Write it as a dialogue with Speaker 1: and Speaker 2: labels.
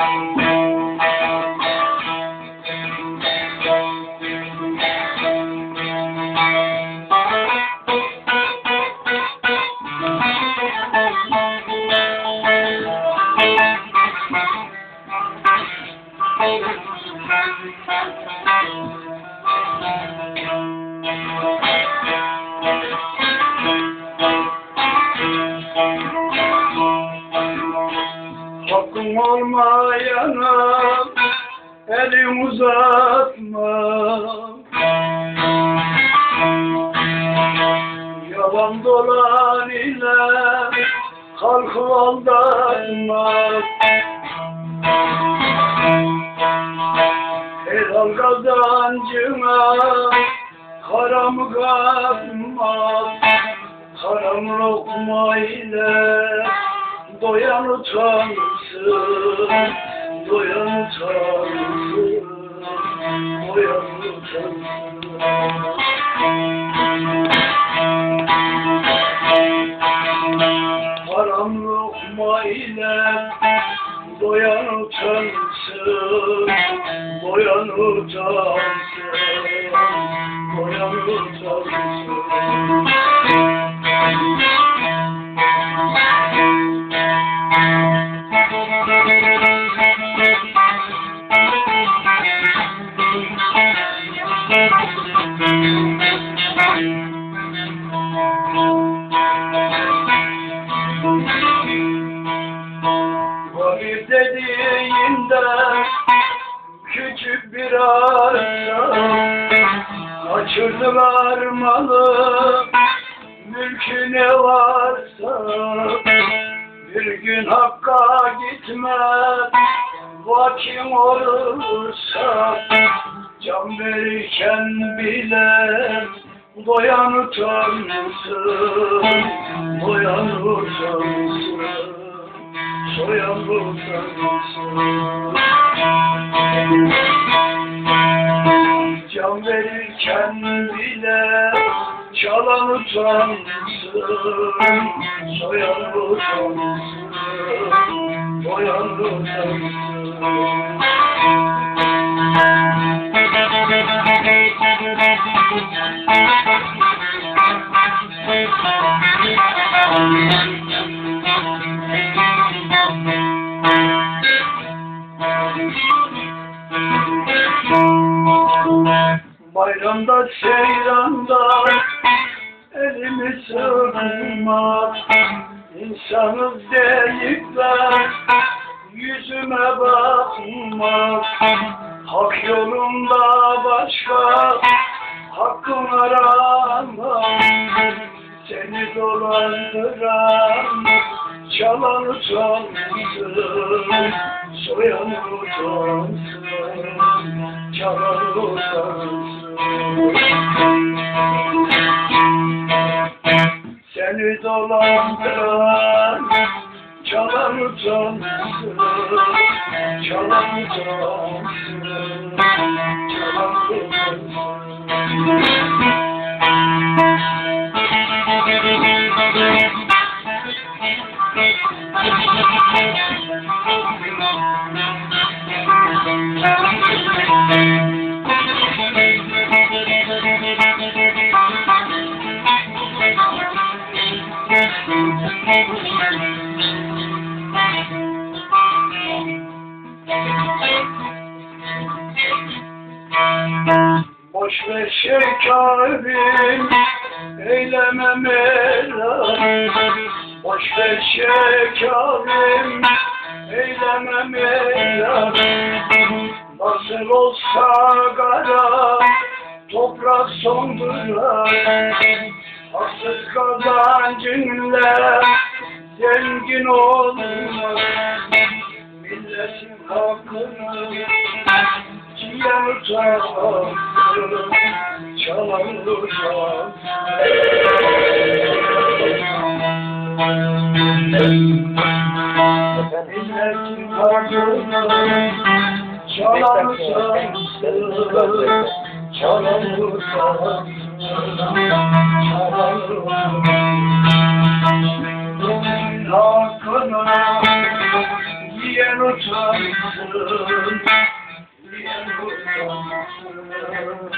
Speaker 1: Thank you. Hakkım olmayana elim uzatma. Yalan dolan ile halkı aldatma. Helal kazancına haram katma. Haram lokma ile doyan utansın Doyan utansın Doyan utansın Haram lokma ile doyan utansın Doyan utansın Doyan utansın Garip dediğinde küçük bir arsa Kaçırdılar malı mülkü ne varsa Bir gün Hakk'a gitme vakin olursa Can verirken bile doyan utansın Doyan utansın soyan utansın Can verirken bile çalan utansın Soyan utansın Doyan utansın Bayramda seyranda elimi sığmaz İnsanız deyip de yüzüme bakmaz Hak yolunda başka aramaz Seni dolandıran çalan utansın Soyan utansın çalan utansın. Seni dolandıran çalan utansın Çalan utansın Çalan utansın Boş ver şekerim, eyleme merak. Boş ver şekerim, eyleme merak. Nasıl olsa kara, toprak sondurar. Haksız kazancınla zengin olmaz. Milletin hakkını Çiğen utansın, çalan utansın. Çalan çalan. Hakkını yiyen utansın Diyen utansın